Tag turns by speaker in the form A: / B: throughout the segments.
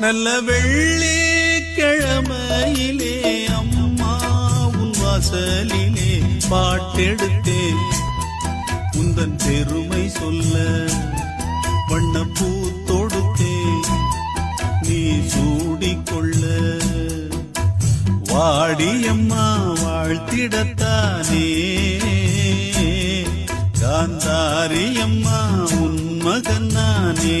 A: நல்ல வெள்ளி கிழமையிலே அம்மா உன் வாசலிலே பாட்டெடுத்தேன் உந்தன் பெருமை சொல்ல வண்ண பூ தொடுத்தேன் நீ சூடிக்கொள்ள வாடியம்மா வாழ்த்திடத்தானே. காந்தாரியம்மா உன் மகன் நானே.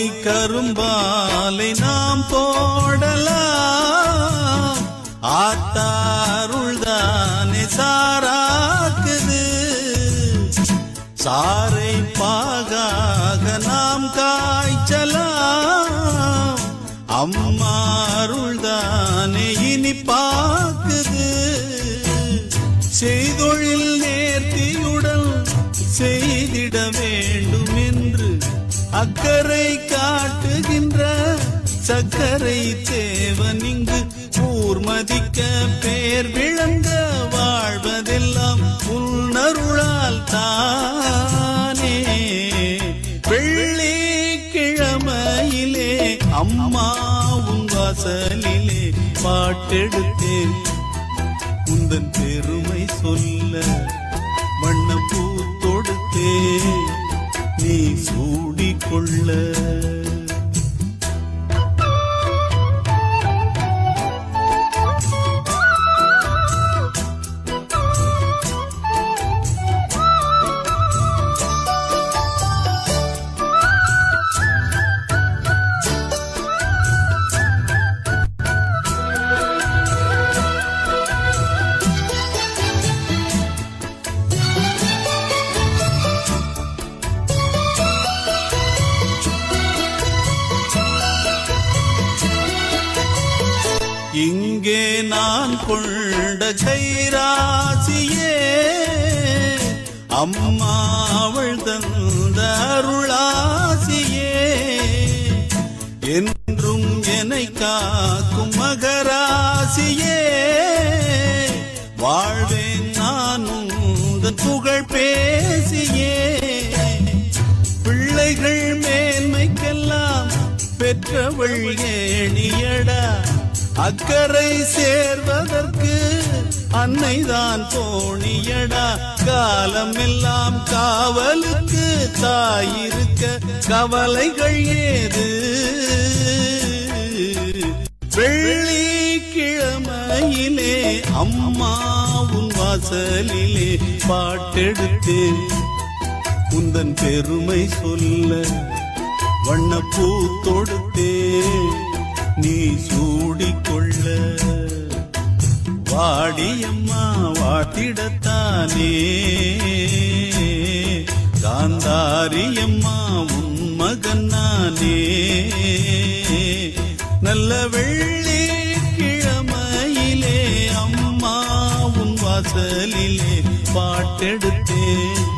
A: மாலை கரும்பாலை நாம் போடலாம். ஆத்தாருள்தானே சாராக்குது. சாரை பாகாக நாம் காய்ச்சலாம். அம்மாருள்தானே இனி பாக்குது செய்தொழில் அக்கறை காட்டுகின்ற சக்கரை தேவன் இங்கு ஊர் மதிக்க பேர் விளங்க வாழ்வதெல்லாம் உன்னருளால் தானே. வெள்ளி கிழமையிலே அம்மா உன் வாசலிலே பாட்டெடுத்தேன். உந்தன் பெருமை சொல்ல வண்ணப்பூ பூ இங்கே நான் கொண்ட கைராசியே அம்மாவள் தந்த அருளாசியே. என்றும் என்னை காக்கும் மகராசியே வாழ்வேன் நான் புகழ் பேசியே. பிள்ளைகள் மேன்மைக்கெல்லாம் பெற்றவள் ஏணியடா அக்கறை சேர்வதற்கு அன்னைதான் போனியடா. காலம் எல்லாம் காவலுக்கு தாயிருக்க கவலைகள் ஏது? வெள்ளி கிழமையிலே அம்மா உன் வாசலிலே பாட்டெடுத்தேன் உந்தன் பெருமை சொல்ல வண்ணப்பூ தொடுத்தே நீ சூடிக்கொள்ள. வாடியம்மா வாட்டிடத்தானே காந்தாரியம்மா உன் மகன் நானே. நல்ல வெள்ளி கிழமையிலே அம்மா உன் வாசலிலே பாட்டெடுத்தேன்.